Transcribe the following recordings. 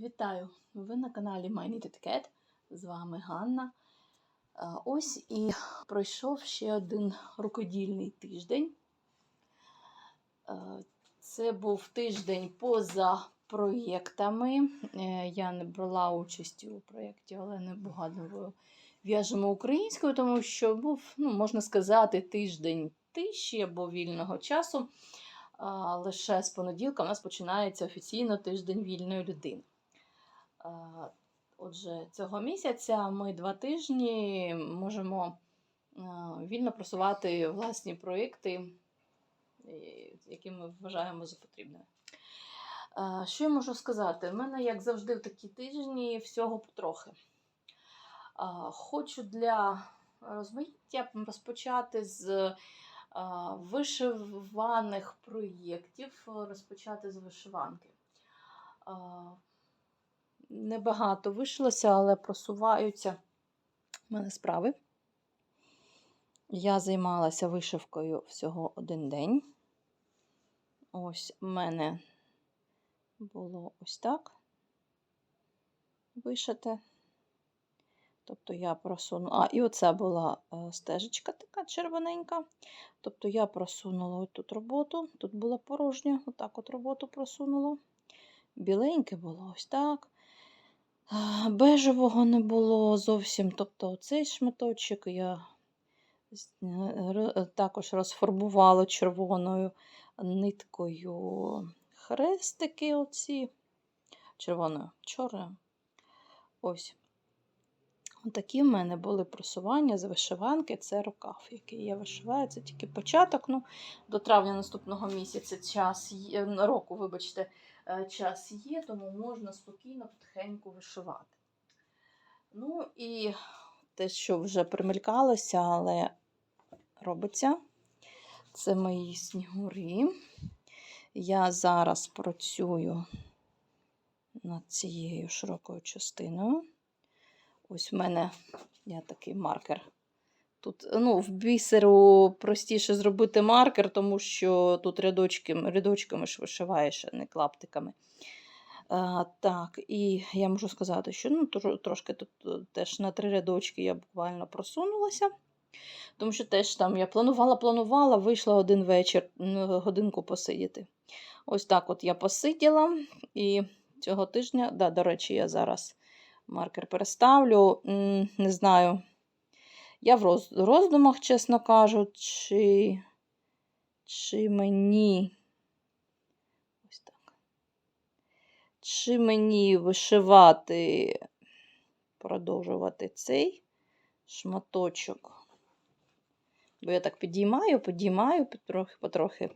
Вітаю! Ви на каналі My Knitted. З вами Ганна. Е, Ось і пройшов ще один рукодільний тиждень. Е, Це був тиждень поза проєктами. Е, Я не брала участі у проєкті Олени Бугадової В'яжемо українською, тому що був, ну, можна сказати, тиждень тиші або вільного часу. Лише з понеділка у нас починається офіційно тиждень вільної людини. Отже, цього місяця ми два тижні можемо вільно просувати власні проєкти, які ми вважаємо за потрібне. Що я можу сказати? У мене, як завжди, в такі тижні всього потрохи. Хочу для розмаїття розпочати з вишиваних проєктів, розпочати з вишиванки. Небагато вишилося, але просуваються в мене справи. Я займалася вишивкою всього один день. Ось в мене було ось так вишите. Тобто я просунула. А, і оце була е, стежечка така червоненька. Тобто я просунула тут роботу, тут була порожня, отак от роботу просунула. Біленьке було ось так. Бежевого не було зовсім. Тобто цей шматочок я е, ро- також розфарбувала червоною ниткою хрестики оці. Червоною, чорною. Ось. Такі в мене були просування з вишиванки. Це рукав, який я вишиваю. Це тільки початок. Ну, до травня наступного місяця час є, року, вибачте, е, час є, тому можна спокійно, потихеньку вишивати. Ну і те, що вже примелькалося, але робиться. Це мої снігури. Я зараз працюю над цією широкою частиною. Ось в мене я такий маркер. Тут ну, в бісеру простіше зробити маркер, тому що тут рядочки, рядочками ж вишиваєш, а не клаптиками. А, так, і я можу сказати, що ну, трошки тут е, теж на три рядочки я буквально просунулася. Тому що теж там я планувала, планувала, вийшла один вечір, годинку посидіти. Ось так от я посиділа, і цього тижня, да, до речі, я зараз маркер переставлю. Не знаю. Я в роздумах, чесно кажучи, чи мені. Ось так. Чи мені вишивати, продовжувати цей шматочок. Бо я так підіймаю, підіймаю потрохи, потрохи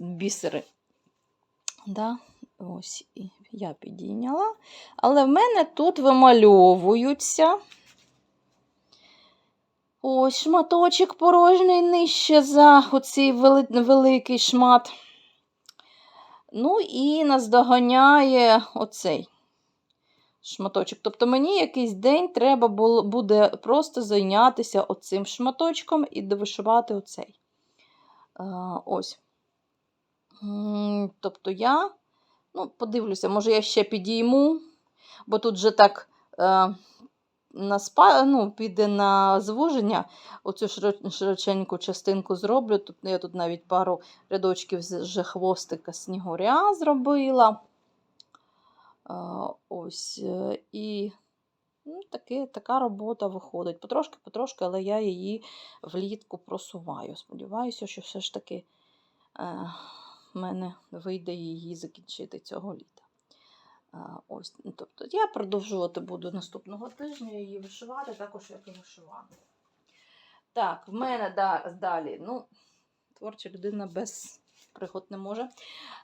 бісери. Да? Ось і я підійняла. Але в мене тут вимальовуються. Ось шматочок порожній нижче за оцей великий шмат. Ну і наздоганяє оцей шматочок. Тобто мені якийсь день треба буде просто зайнятися оцим шматочком і довишивати оцей. Ось. Тобто я ну, подивлюся, може я ще підійму, бо тут вже так е, на спа, ну, піде на звуження. Оцю широ- широченьку частинку зроблю. Тут я тут навіть пару рядочків з- хвостика снігуря зробила. Е, ось. е, І ну, таке, така робота виходить. Потрошки-потрошки, але я її влітку просуваю. Сподіваюся, що все ж таки е, в мене вийде її закінчити цього літа. Ось, ну, тобто я продовжувати буду наступного тижня її вишивати, також як і вишиванку. Так, в мене да, далі. Ну, творча людина без пригод не може.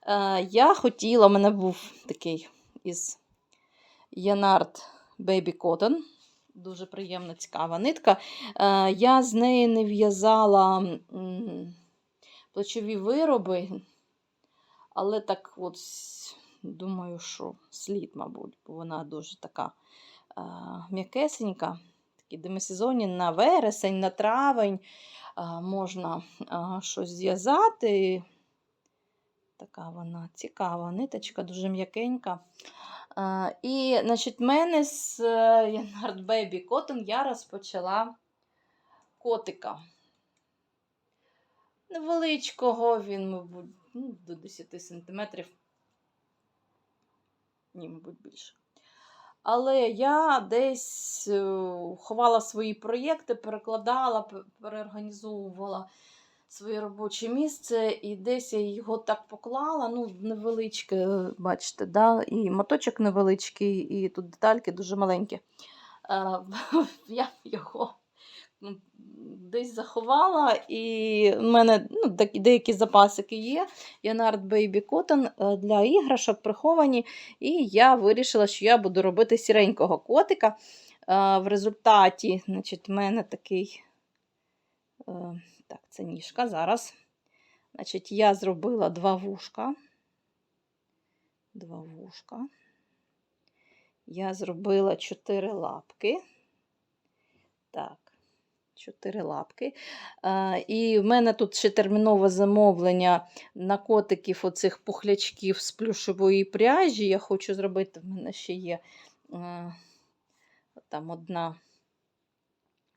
Е, я хотіла, у мене був такий із Янард Baby Cotton. Дуже приємна, цікава нитка. Е, я з неї не в'язала плечові вироби, але так от думаю, що слід, мабуть, бо вона дуже така е, м'якесенька. Такі демисезонні на вересень, на травень е, можна е, щось зв'язати. така вона цікава, ниточка, дуже м'якенька. А, і, значить, мене з е, Янгард Baby Cotton я розпочала котика. Невеличкого, він, мабуть, ну, до 10 сантиметрів. Ні, мабуть, більше. Але я десь е, ховала свої проєкти, перекладала, переорганізовувала своє робоче місце, і десь я його так поклала. Ну, невеличке, е, бачите, да? і моточок невеличкий, і тут детальки дуже маленькі. Е, Я його ну, десь заховала, і в мене ну, деякі запасики є. Янард Baby Cotton е, для іграшок приховані. І я вирішила, що я буду робити сіренького котика. Е, В результаті, значить, в мене такий. е, Так, це ніжка зараз. Значить, я зробила два вушка. Два вушка. Я зробила чотири лапки. Так, чотири лапки. Е, і в мене тут ще термінове замовлення на котиків оцих пухлячків з плюшової пряжі. Я хочу зробити, в мене ще є е, там одна.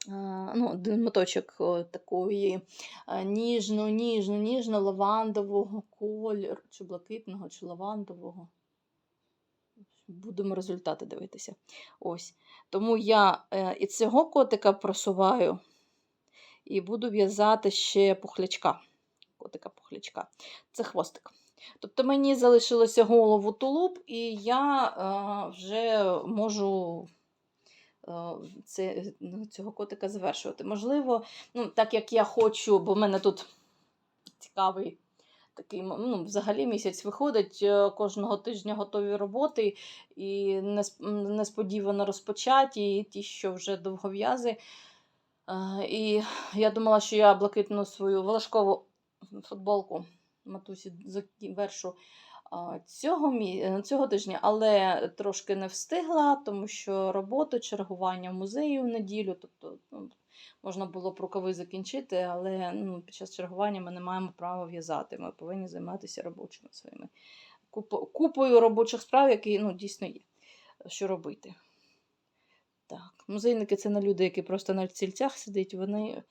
е, Ну, один моточок такої е, ніжно, ніжно, ніжно лавандового кольору, чи блакитного, чи лавандового. Будемо результати дивитися. Ось. Тому я е, і цього котика просуваю, і буду в'язати ще пухлячка. Котика пухлячка. Це хвостик. Тобто мені залишилося голову тулуб, і я е, вже можу е, ну, цього котика завершувати. Можливо, ну, так як я хочу, бо в мене тут цікавий такий, ну, взагалі місяць виходить, е, кожного тижня готові роботи, і несподівано розпочаті, і ті, що вже довгов'язи. Е, І я думала, що я блакитну свою волошкову футболку матусі завершу цього, мі... е, цього тижня, але трошки не встигла, тому що роботу, чергування в музеї в неділю, тобто ну, можна було б рукави закінчити, але ну, під час чергування ми не маємо права в'язати. Ми повинні займатися робочими своїми купою робочих справ, які ну, дійсно є. Що робити? Так, музейники це не люди, які просто на стільцях сидять. Вони,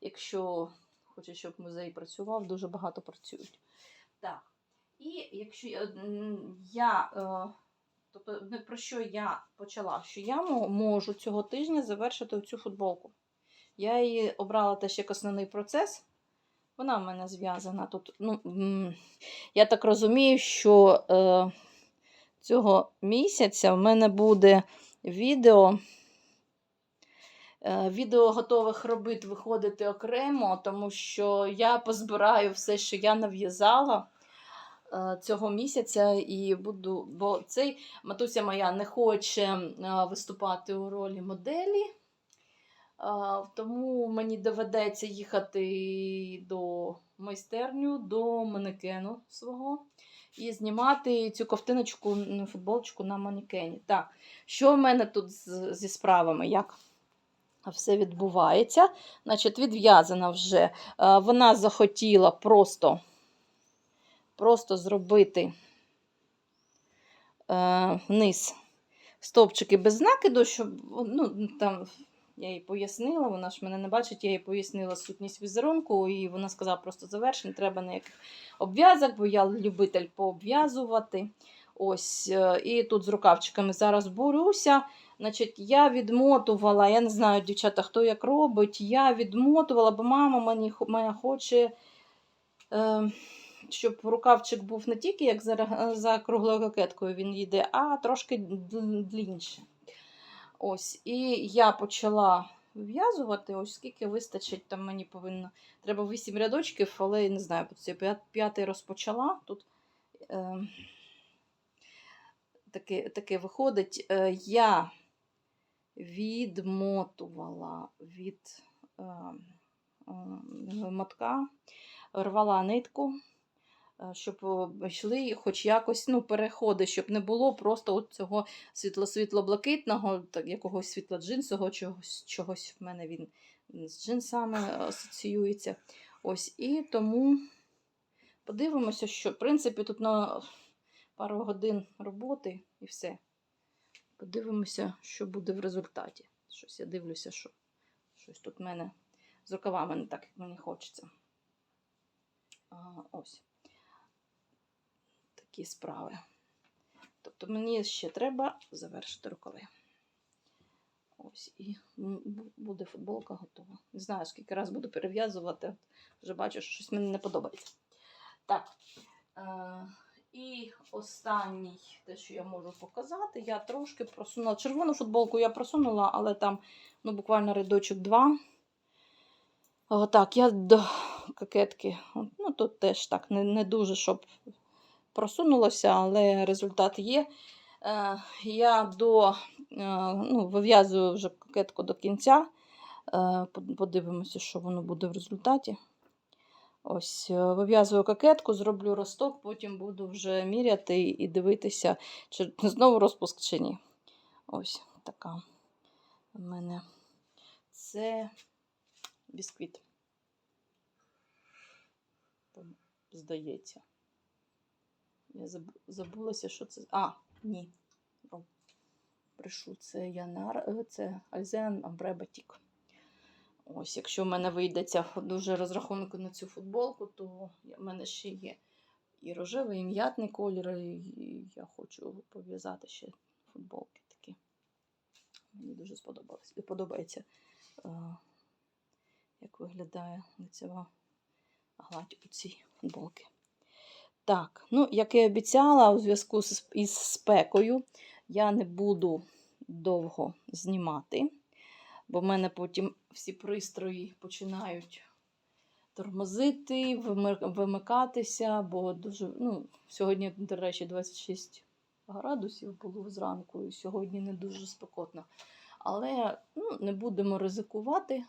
якщо хочуть, щоб музей працював, дуже багато працюють. Так. І якщо я, я е, тобто, про що я почала, що я можу цього тижня завершити цю футболку. Я її обрала теж як основний процес. Вона в мене зв'язана тут. Ну, я так розумію, що е, цього місяця в мене буде відео. Е, Відео готових робит виходити окремо, тому що я позбираю все, що я нав'язала е, цього місяця, і буду, бо цей матуся моя не хоче е, виступати у ролі моделі. Тому мені доведеться їхати до майстерню, до манекену свого і знімати цю ковтиночку, футболочку на манекені. Так, що в мене тут зі справами? Як все відбувається? Значить, відв'язана вже. Вона захотіла просто, просто зробити е, вниз стовпчики без накиду, щоб ну, там. Я їй пояснила, вона ж мене не бачить, я їй пояснила сутність візерунку, і вона сказала просто заверш, не треба ніяких обв'язок, бо я любитель пообв'язувати. Ось, е, І тут з рукавчиками зараз борюся. Значить, я відмотувала, я не знаю, дівчата, хто як робить, я відмотувала, бо мама мені моя хоче, е, щоб рукавчик був не тільки як за, за круглою кокеткою він йде, а трошки длінше. Ось, і я почала в'язувати, ось скільки вистачить, там мені повинно. Треба 8 рядочків, але я не знаю, це п'ятий розпочала. Тут е, таке, таке виходить. Е, я відмотувала від е, е, мотка, рвала нитку, щоб е, йшли хоч якось ну, переходи, щоб не було просто от цього світло-світло-блакитного, якогось світло-джинсового, чогось, чогось в мене він з джинсами асоціюється. Ось, і тому Подивимося, що, в принципі, тут на пару годин роботи і все. Подивимося, що буде в результаті. Щось я дивлюся, що щось тут в мене з рукавами не так, як мені хочеться. А, ось. Такі справи. Тобто мені ще треба завершити рукави. Ось, і буде футболка готова. Не знаю, скільки раз буду перев'язувати. Вже бачу, що щось мені не подобається. Так. Е, і останній, те, що я можу показати, я трошки просунула. Червону футболку я просунула, але там ну, буквально рядочок два. Отак, я до кокетки. Ну, тут теж так, не, не дуже, щоб просунулося, але результат є. Е, я до, е, ну, вив'язую вже кокетку до кінця. Е, подивимося, що воно буде в результаті. Ось, вив'язую кокетку, зроблю росток, потім буду вже міряти і дивитися, чи знову розпуск чи ні. Ось така в мене. Це бісквіт. Здається. Я забулася, що це. А, ні. О, це Янар, е, це Альзен Амбребатік. Ось, якщо в мене вийде ця дуже розрахунку на цю футболку, то в мене ще є і рожевий, і м'ятний колір, і я хочу пов'язати ще футболки такі. Мені дуже сподобалось. І подобається, е, як виглядає лицева гладь у цій футболці. Так, ну, як і обіцяла, у зв'язку із спекою я не буду довго знімати, бо в мене потім всі пристрої починають тормозити, вимикатися, бо дуже, ну, сьогодні, до речі, 26 градусів було зранку, і сьогодні не дуже спекотно. Але ну, не будемо ризикувати.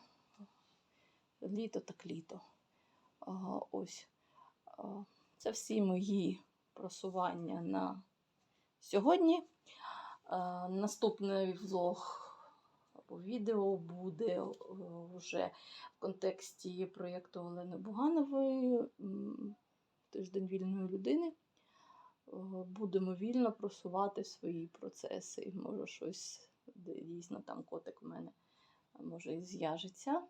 Літо так літо. Ага, ось. Це всі мої просування на сьогодні. А, Наступний влог або відео буде е, вже в контексті проєкту Олени Буганової Тиждень вільної людини. Е, Будемо вільно просувати свої процеси. Може, щось дійсно там котик в мене може і з'яжеться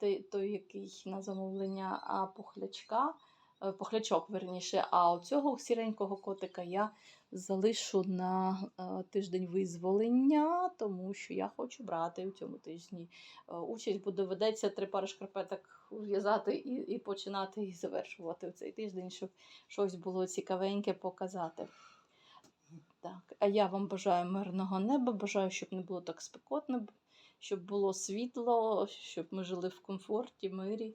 той, той, який на замовлення, а пухлячка, е, пухлячок, верніше, а оцього сіренького котика я залишу на е, тиждень визволення, тому що я хочу брати у цьому тижні е, участь, бо доведеться три пари шкарпеток в'язати і, і починати і завершувати в цей тиждень, щоб щось було цікавеньке показати. Так, а я вам бажаю мирного неба, бажаю, щоб не було так спекотно, щоб було світло, щоб ми жили в комфорті, мирі.